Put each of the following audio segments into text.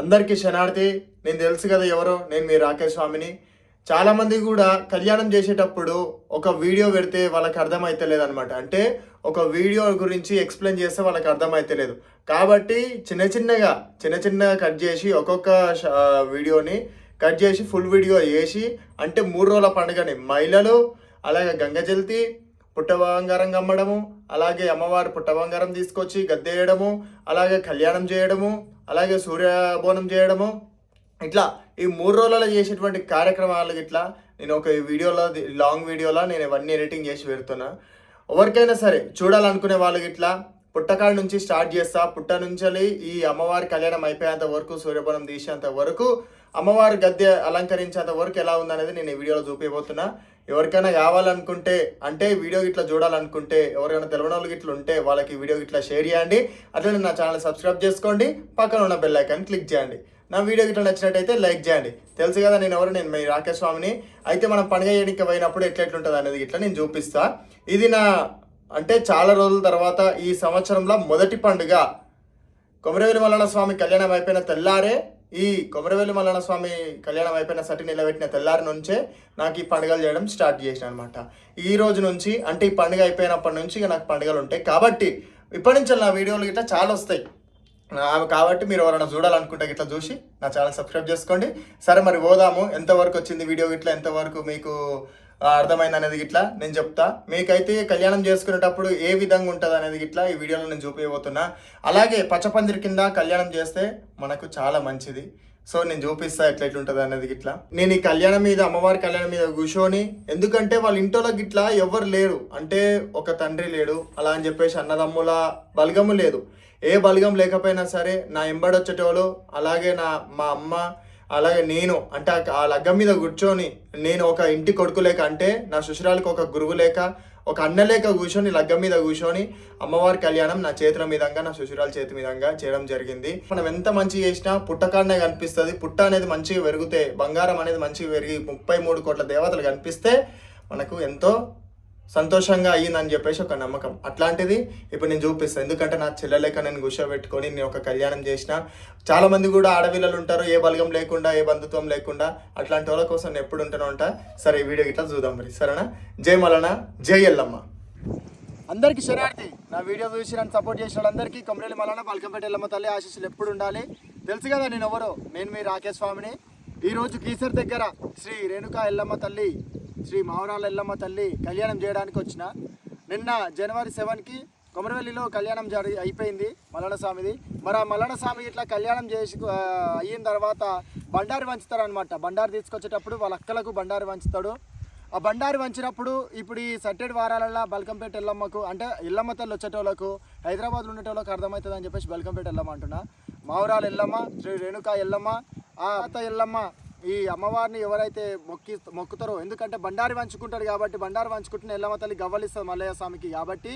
అందరికీ శనార్థి నేను తెలుసు కదా ఎవరో నేను మీ రాకేష్ స్వామిని. చాలామంది కూడా కళ్యాణం చేసేటప్పుడు ఒక వీడియో పెడితే వాళ్ళకి అర్థమైతలేదు అనమాట అంటే ఒక వీడియో గురించి ఎక్స్ప్లెయిన్ చేస్తే వాళ్ళకి అర్థమైతలేదు. కాబట్టి చిన్న చిన్నగా చిన్న చిన్నగా కట్ చేసి ఒక్కొక్క వీడియోని కట్ చేసి ఫుల్ వీడియో చేసి అంటే మూడు రోజుల పండుగని మహిళలు అలాగే గంగ జల్తి పుట్ట బంగారం కమ్మడము అలాగే అమ్మవారు పుట్ట బంగారం తీసుకొచ్చి గద్దెయడము అలాగే కళ్యాణం చేయడము అలాగే సూర్యబోనం చేయడము. ఇట్లా ఈ మూడు రోజులలో చేసేటువంటి కార్యక్రమాలు ఇట్లా నేను ఒక వీడియోలో లాంగ్ వీడియోలో నేను ఇవన్నీ ఎడిటింగ్ చేసి పెడుతున్నా. ఎవరికైనా సరే చూడాలనుకునే వాళ్ళకి ఇట్లా పుట్టకాడ నుంచి స్టార్ట్ చేస్తా పుట్ట నుంచి ఈ అమ్మవారి కళ్యాణం అయిపోయేంత వరకు సూర్యబోనం తీసేంత వరకు అమ్మవారి గద్దె అలంకరించేంత వరకు ఎలా ఉందనేది నేను ఈ వీడియోలో చూపించబోతున్నా ఎవరికైనా కావాలనుకుంటే అంటే వీడియో ఇట్లా చూడాలనుకుంటే ఎవరైనా తెలియని వాళ్ళకి ఇట్లా ఉంటే వాళ్ళకి వీడియో ఇట్లా షేర్ చేయండి. అట్లనే నా ఛానల్ సబ్స్క్రైబ్ చేసుకోండి. పక్కన ఉన్న బెల్ ఐకాన్ క్లిక్ చేయండి. నా వీడియో ఇట్లా నచ్చినట్టయితే లైక్ చేయండి. తెలుసు కదా నేను ఎవరు? నేను మీ రాకేష్ స్వామిని. అయితే మనం పండుగ చేయడానికి పోయినప్పుడు ఎట్లా ఎట్లుంటుంది అనేది ఇట్లా నేను చూపిస్తా. ఇది నా అంటే చాలా రోజుల తర్వాత ఈ సంవత్సరంలో మొదటి పండుగ. కొమరవేలి మల్లన్న స్వామి కళ్యాణం అయిపోయిన తెల్లారే ఈ కొమరవేలి మల్లన్న స్వామి కళ్యాణం అయిపోయిన సటి నిలబెట్టిన తెల్లారి నుంచే నాకు ఈ పండుగలు చేయడం స్టార్ట్ చేసిన అనమాట ఈ రోజు నుంచి అంటే ఈ పండుగ అయిపోయినప్పటి నుంచి ఇక నాకు పండుగలు ఉంటాయి. కాబట్టి ఇప్పటి నుంచి నా వీడియోలు గిట్లా చాలా వస్తాయి. కాబట్టి మీరు ఎవరైనా చూడాలనుకుంటే ఇట్లా చూసి నా ఛానల్ సబ్స్క్రైబ్ చేసుకోండి. సరే మరి పోదాము. ఎంతవరకు వచ్చింది వీడియో ఇట్లా ఎంతవరకు మీకు అర్థమైంది అనేది ఇట్లా నేను చెప్తా. మీకైతే కళ్యాణం చేసుకునేటప్పుడు ఏ విధంగా ఉంటుంది అనేది ఇట్లా ఈ వీడియోలో నేను చూపించబోతున్నా అలాగే పచ్చపందిరి కింద కళ్యాణం చేస్తే మనకు చాలా మంచిది. సో నేను చూపిస్తా ఎట్లా ఎట్లుంటుంది అనేది ఇట్లా నేను ఈ కళ్యాణం మీద అమ్మవారి కళ్యాణం మీద కూర్చొని ఎందుకంటే వాళ్ళ ఇంట్లో గిట్లా ఎవరు లేరు. అంటే ఒక తండ్రి లేడు. అలా అని చెప్పేసి అన్నదమ్ముల బలగము లేదు. ఏ బలగం లేకపోయినా సరే నా ఎంబడొచ్చేటోళ్ళు అలాగే నా మా అమ్మ అలాగే నేను అంటే ఆ- లగ్గం మీద కూర్చొని నేను ఒక ఇంటి కొడుకు లేక అంటే నా శుశురాలకు ఒక గురువు లేక ఒక అన్న లేక కూర్చొని లగ్గం మీద కూర్చొని అమ్మవారి కళ్యాణం నా చేతుల మీదంగా నా శుశురాల చేతి మీదంగా చేయడం జరిగింది. మనం ఎంత మంచి చేసినా పుట్టకాడనే కనిపిస్తుంది. పుట్ట అనేది మంచిగా పెరిగితే బంగారం అనేది మంచిగా పెరిగి ముప్పై మూడు కోట్ల దేవతలు కనిపిస్తే మనకు ఎంతో సంతోషంగా అయ్యిందని చెప్పేసి ఒక నమ్మకం. అట్లాంటిది ఇప్పుడు నేను చూపిస్తాను ఎందుకంటే నా చెల్లెలేక నేను కూర్చోబెట్టుకొని నేను ఒక కళ్యాణం చేసిన చాలామంది కూడా ఆడపిల్లలు ఉంటారు ఏ బలగం లేకుండా ఏ బంధుత్వం లేకుండా అట్లాంటి వాళ్ళ కోసం నేను ఎప్పుడు ఉంటానో అంట. సరే ఈ వీడియో ఇట్లా చూద్దాం మరి. సరేనా? జై మలన జై ఎల్లమ్మ. అందరికీ శరణార్థి. నా వీడియో చూసి నన్ను సపోర్ట్ చేసిన వాళ్ళందరికీ కొమరేలి మలన పలకంపేట ఎల్లమ్మ తల్లి ఆశీస్సులు ఎప్పుడు ఉండాలి? తెలుసు కదా నేను ఎవరు? నేను మీ రాకేష్ స్వామిని. ఈరోజు కీసర్ దగ్గర శ్రీ రేణుకా ఎల్లమ్మ తల్లి శ్రీ మావరాల ఎల్లమ్మ తల్లి కళ్యాణం చేయడానికి వచ్చిన. నిన్న జనవరి సెవెన్కి కొమరవెల్లిలో కళ్యాణం జరి అయిపోయింది మల్లన్న స్వామిది. మరి ఆ మల్లన్న స్వామి ఇట్లా కళ్యాణం చేసి అయిన తర్వాత బండారి వంచుతారు అనమాట బండారి తీసుకొచ్చేటప్పుడు వాళ్ళ అక్కలకు బండారి వంచుతాడు. ఆ బండారి వంచినప్పుడు ఇప్పుడు ఈ సట్టెడ్ వారాలలో బల్కంపేట ఎల్లమ్మకు అంటే ఎల్లమ్మ తల్లి వచ్చేటోళ్ళకు హైదరాబాద్లో ఉండేటోళ్ళకు అర్థమవుతుంది అని చెప్పేసి బల్కంపేట ఎల్లమ్మ అంటున్నా. మావురాలు ఎల్లమ్మ శ్రీ రేణుకా ఎల్లమ్మ ఆ అత్త ఎల్లమ్మ ఈ అమ్మవారిని ఎవరైతే మొక్కి మొక్కుతారో ఎందుకంటే బండారి వంచుకుంటారు కాబట్టి బండారి వంచుకుంటున్న ఎల్లమ్మ తల్లి గవ్వలిస్తుంది మల్లయ్య స్వామికి. కాబట్టి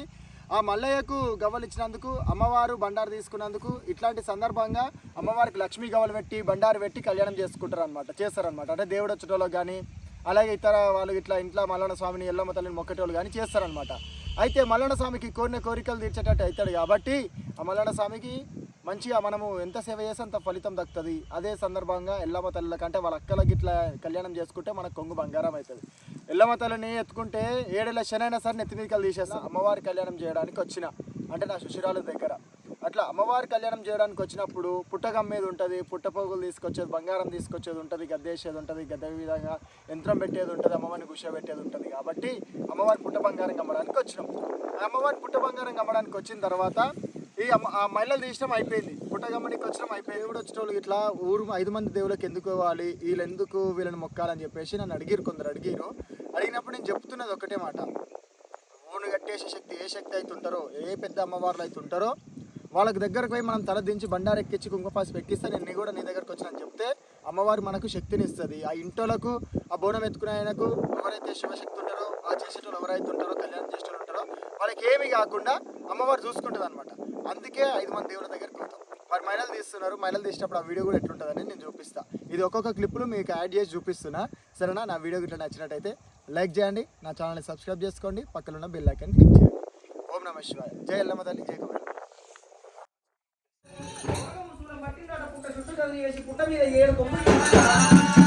ఆ మల్లయ్యకు గవ్వలు ఇచ్చినందుకు అమ్మవారు బండారు తీసుకున్నందుకు ఇట్లాంటి సందర్భంగా అమ్మవారికి లక్ష్మీ గవ్వలు పెట్టి బండారు పెట్టి కళ్యాణం చేసుకుంటారు అనమాట చేస్తారనమాట అంటే దేవుడు వచ్చేటోళ్ళు కానీ అలాగే ఇతర వాళ్ళు ఇట్లా ఇంట్లో మల్లన్న స్వామిని ఎల్లమ్మ తల్లిని మొక్కటోళ్ళు కానీ చేస్తారనమాట అయితే మల్లన్న స్వామికి కోరిన కోరికలు తీర్చేటట్టు అవుతాడు కాబట్టి ఆ మల్లన్న స్వామికి మంచిగా మనము ఎంత సేవ చేస్తే అంత ఫలితం దక్కుతుంది. అదే సందర్భంగా ఎల్లమ్మ తల్లికి కంటే వాళ్ళ అక్కలకి ఇట్లా కళ్యాణం చేసుకుంటే మనకు కొంగు బంగారం అవుతుంది. ఎల్లమ్మ తల్లిని ఎత్తుకుంటే ఏడేళ్ళ శనైనా సరే నెత్తి మీదకి తీసేస్తా. అమ్మవారి కళ్యాణం చేయడానికి వచ్చిన. అంటే నా శుశిరాల దగ్గర. అట్లా అమ్మవారి కళ్యాణం చేయడానికి వచ్చినప్పుడు పుట్టగమ్మేది ఉంటుంది పుట్టపోగులు తీసుకొచ్చేది బంగారం తీసుకొచ్చేది ఉంటుంది గద్దేసేది ఉంటుంది గద్ద విధంగా యంత్రం పెట్టేది ఉంటుంది అమ్మవారిని కూర్చోబెట్టేది ఉంటుంది. కాబట్టి అమ్మవారి పుట్ట బంగారం కమ్మడానికి వచ్చినాం. ఆ అమ్మవారి పుట్ట బంగారం కమ్మడానికి వచ్చిన తర్వాత ఈ ఆ మహిళలు తీసడం అయిపోయింది. పుట్టగమ్మడికి వచ్చినాం అయిపోయింది. దేవుడు వచ్చేటోళ్ళు ఇట్లా ఊరు ఐదు మంది దేవుళ్ళకి ఎందుకు ఇవ్వాలి? వీళ్ళు ఎందుకు వీళ్ళని మొక్కాలని చెప్పేసి నన్ను అడిగిరు కొందరు అడిగిరు అడిగినప్పుడు నేను చెప్తున్నది ఒకటే మాట. ఊను కట్టేసే శక్తి ఏ శక్తి అయితే ఉంటారో ఏ పెద్ద అమ్మవార్లు అయితే ఉంటారో వాళ్ళకి దగ్గరకు పోయి మనం తల దించి బండారు ఎక్కించి కుంకుపాసి పెట్టిస్తే నేను కూడా నీ దగ్గరకు వచ్చానని చెప్తే అమ్మవారు మనకు శక్తిని ఇస్తుంది. ఆ ఇంటోలకు ఆ బోనం ఎత్తుకునే ఆయనకు ఎవరైతే శివశక్తి ఉంటారో ఆ చేసేటోళ్ళు ఎవరైతే ఉంటారో కళ్యాణం చేసేటోళ్ళు ఉంటారో వాళ్ళకి ఏమీ కాకుండా అమ్మవారు చూసుకుంటుంది అనమాట అందుకే ఐదు మంది దేవుడి దగ్గరికి వెళ్తాం. మరి మైనలు తీస్తున్నారు. మైనలు తీసినప్పుడు ఆ వీడియో కూడా ఎట్లుంటుందని నేను చూపిస్తా. ఇది ఒక్కొక్క క్లిప్లు మీకు యాడ్ చేసి చూపిస్తున్నా. సరేనా? నా వీడియో ఇట్లా నచ్చినట్టయితే లైక్ చేయండి. నా ఛానల్ని సబ్స్క్రైబ్ చేసుకోండి. పక్కన ఉన్న బెల్ ఐకాన్ క్లిక్ చేయండి. ఓం నమ శివాయ. జై ఎల్లమ్మ తల్లి జై కుమార్ పుట్ట మీద ఏడు కొమ్మలు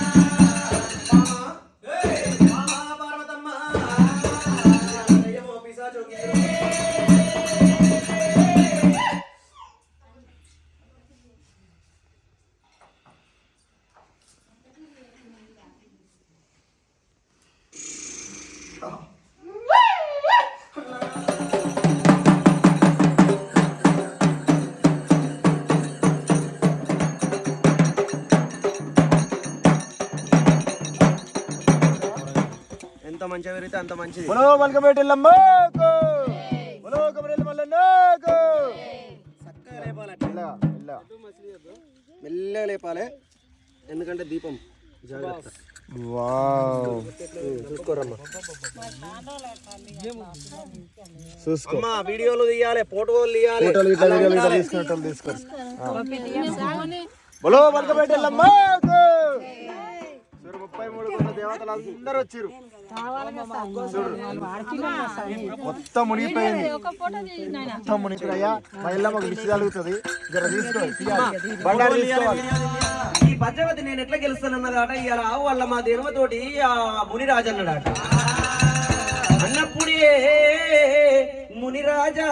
ఎంత మంచిగా పెరిగితే అంత మంచిది. బలో మల్కపేట ఎల్లమ్మకు బలో కబరెల్లి మల్లన్నకు చక్కగా లేపాలి మెల్లగా, మెల్లగా. మెల్లగా లేపాలి. ఎందుకంటే దీపం. జాగ్రత్త. వావ్. చూసుకోరమ్మా. చూసుకో. అమ్మా వీడియోలు తీయాలి ఫోటోలు తీయాలి. బలో మూడు దేవతలు అందరూ వచ్చిర్రు. మొత్తం మునిగిపోయింది. మొత్తం మునిగిపోయా అయ్యా మా ఇల్లమ్మకు కలుగుతుంది జర తీసుకోవాలి. ఈ భద్రవతి నేను ఎట్లా గెలుస్తానన్నదాట? ఇవాళ ఆవు వల్ల మా దేవతోటి ఆ మునిరాజు అన్నాడట. అన్నప్పుడే మునిరాజా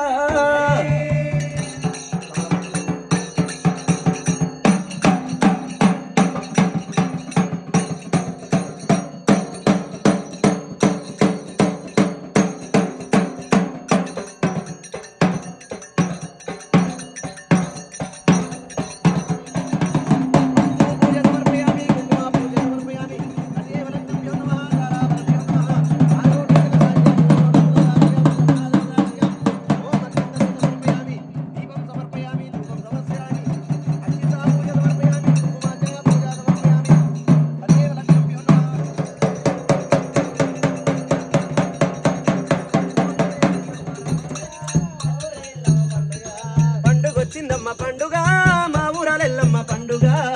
పండుగ